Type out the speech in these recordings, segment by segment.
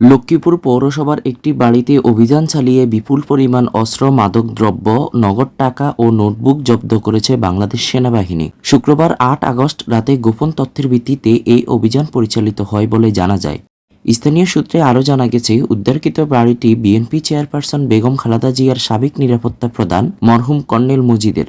লক্ষ্মীপুর পৌরসভার একটি বাড়িতে অভিযান চালিয়ে বিপুল পরিমাণ অস্ত্র মাদকদ্রব্য নগদ টাকা ও নোটবুক জব্দ করেছে বাংলাদেশ সেনাবাহিনী। শুক্রবার আট আগস্ট রাতে গোপন তথ্যের ভিত্তিতে এই অভিযান পরিচালিত হয় বলে জানা যায়। স্থানীয় সূত্রে আরও জানা গেছে, উদ্ধারকৃত বাড়িটি বিএনপি চেয়ারপারসন বেগম খালাদা জিয়ার সাবেক নিরাপত্তা প্রদান মরহুম কর্নেল মজিদের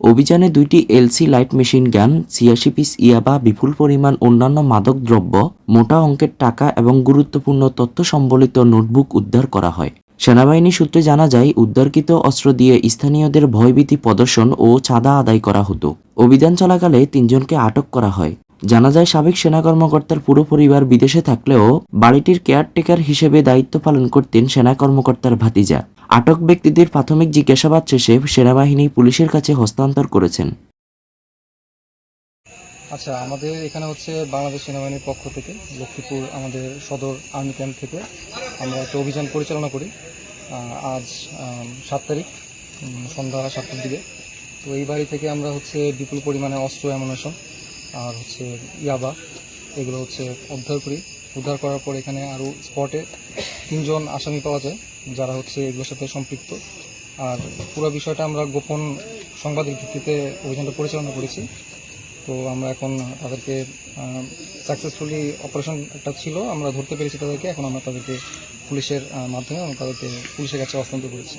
অভিযানে দুইটি এলসি লাইট মেশিন গান, ছিয়াশি পিস ইয়াবা, বিপুল পরিমাণ অন্যান্য মাদক দ্রব্য, মোটা অঙ্কের টাকা এবং গুরুত্বপূর্ণ তথ্য সম্বলিত নোটবুক উদ্ধার করা হয়। সেনাবাহিনী সূত্রে জানা যায়, উদ্ধারকৃত অস্ত্র দিয়ে স্থানীয়দের ভয়ভীতি প্রদর্শন ও চাঁদা আদায় করা হতো। অভিযান চলাকালে তিনজনকে আটক করা হয়। জানা যায় সাবেক সেনা কর্মকর্তার পুরো পরিবার বিদেশে থাকলেও বাড়িটির কেয়ারটেকার হিসেবে দায়িত্ব পালন করতেন সেনা কর্মকর্তার ভাতিজা। আটক ব্যক্তিদের প্রাথমিক জিজ্ঞাসাবাদ শেষে সেনাবাহিনী পুলিশের কাছে হস্তান্তর করেছেন। আচ্ছা আমাদের এখানে হচ্ছে বাংলাদেশ সেনাবাহিনীর পক্ষ থেকে, লক্ষ্মীপুর আমাদের সদর আর্মি ক্যাম্প থেকে আমরা একটা অভিযান পরিচালনা করি। আজ সাত তারিখ সন্ধ্যা সাতটার দিকে। তো এই বাড়ি থেকে আমরা হচ্ছে বিপুল পরিমাণে অস্ত্র অ্যামুনেশন আর হচ্ছে ইয়াবা, এগুলো হচ্ছে উদ্ধার করি উদ্ধার করার পর এখানে আরও স্পটে তিনজন আসামি পাওয়া যায়, যারা হচ্ছে এগুলোর সাথে সম্পৃক্ত। আর পুরো বিষয়টা আমরা গোপন সংবাদের ভিত্তিতে অভিযানটা পরিচালনা করেছি। তো আমরা এখন তাদেরকে সাকসেসফুলি অপারেশন একটা ছিল, আমরা ধরতে পেরেছি তাদেরকে, এখন আমরা তাদেরকে পুলিশের মাধ্যমে তাদেরকে পুলিশের কাছে হস্তান্তর করেছি।